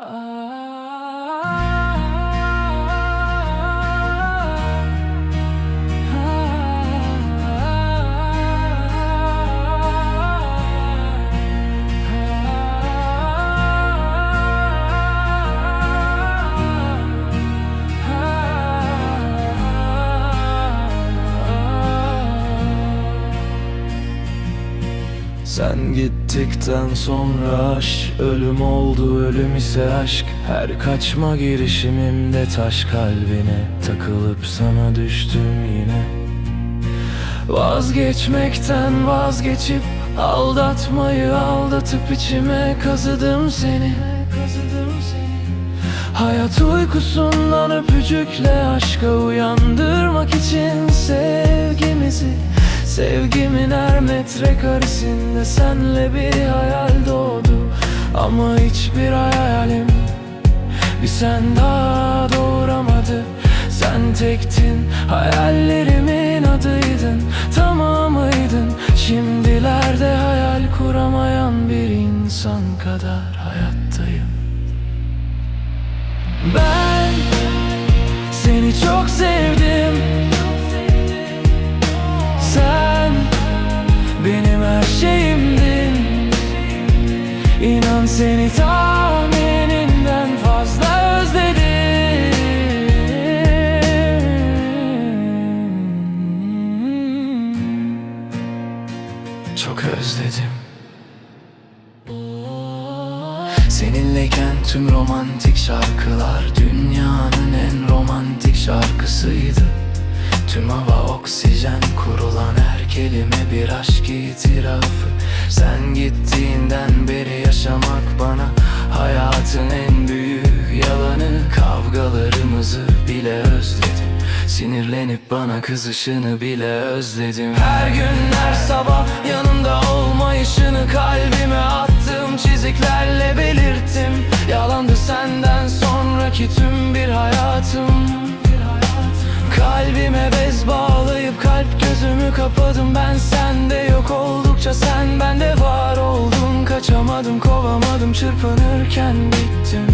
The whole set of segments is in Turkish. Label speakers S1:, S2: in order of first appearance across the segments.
S1: Uh, Sen gittikten sonra aşk Ölüm oldu ölüm ise aşk. Her kaçma girişimimde taş kalbine Takılıp sana düştüm yine. Vazgeçmekten vazgeçip Aldatmayı aldatıp içime kazıdım seni. Hayat uykusundan öpücükle aşka uyandırmak için Sevgimin her metrekaresinde senle bir hayal doğdu. Ama hiçbir hayalim bir sen daha doğuramadı. Sen tektin hayallerimin adıydın Tamamıydın. Şimdilerde hayal kuramayan bir insan kadar hayattayım. Ben seni çok sevdim seni tahmininden fazla özledim. Çok özledim. Seninleyken tüm romantik şarkılar Dünyanın en romantik şarkısıydı. Tüm hava oksijen kurulan her kelime bir aşk itirafı. Sen bana Hayatın en büyük yalanı Kavgalarımızı bile özledim. Sinirlenip bana kızışını bile özledim. Her gün her sabah yanımda olmayışını Kalbime attığım çiziklerle belirttim. Yalandı senden sonraki tüm bir hayatım. Kalbime bez bağlayıp kovamadım çırpınırken bittim.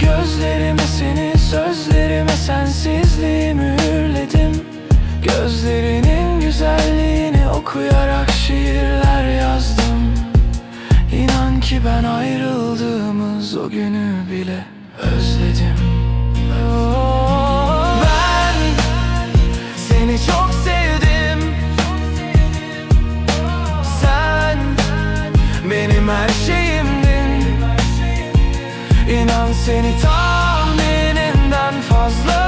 S1: Gözlerime seni sözlerime sensizliği mühürledim Gözlerinin güzelliğini okuyarak şiirler yazdım. İnan ki ben ayrıldığımız o günü bile özledim seni tahmininden fazla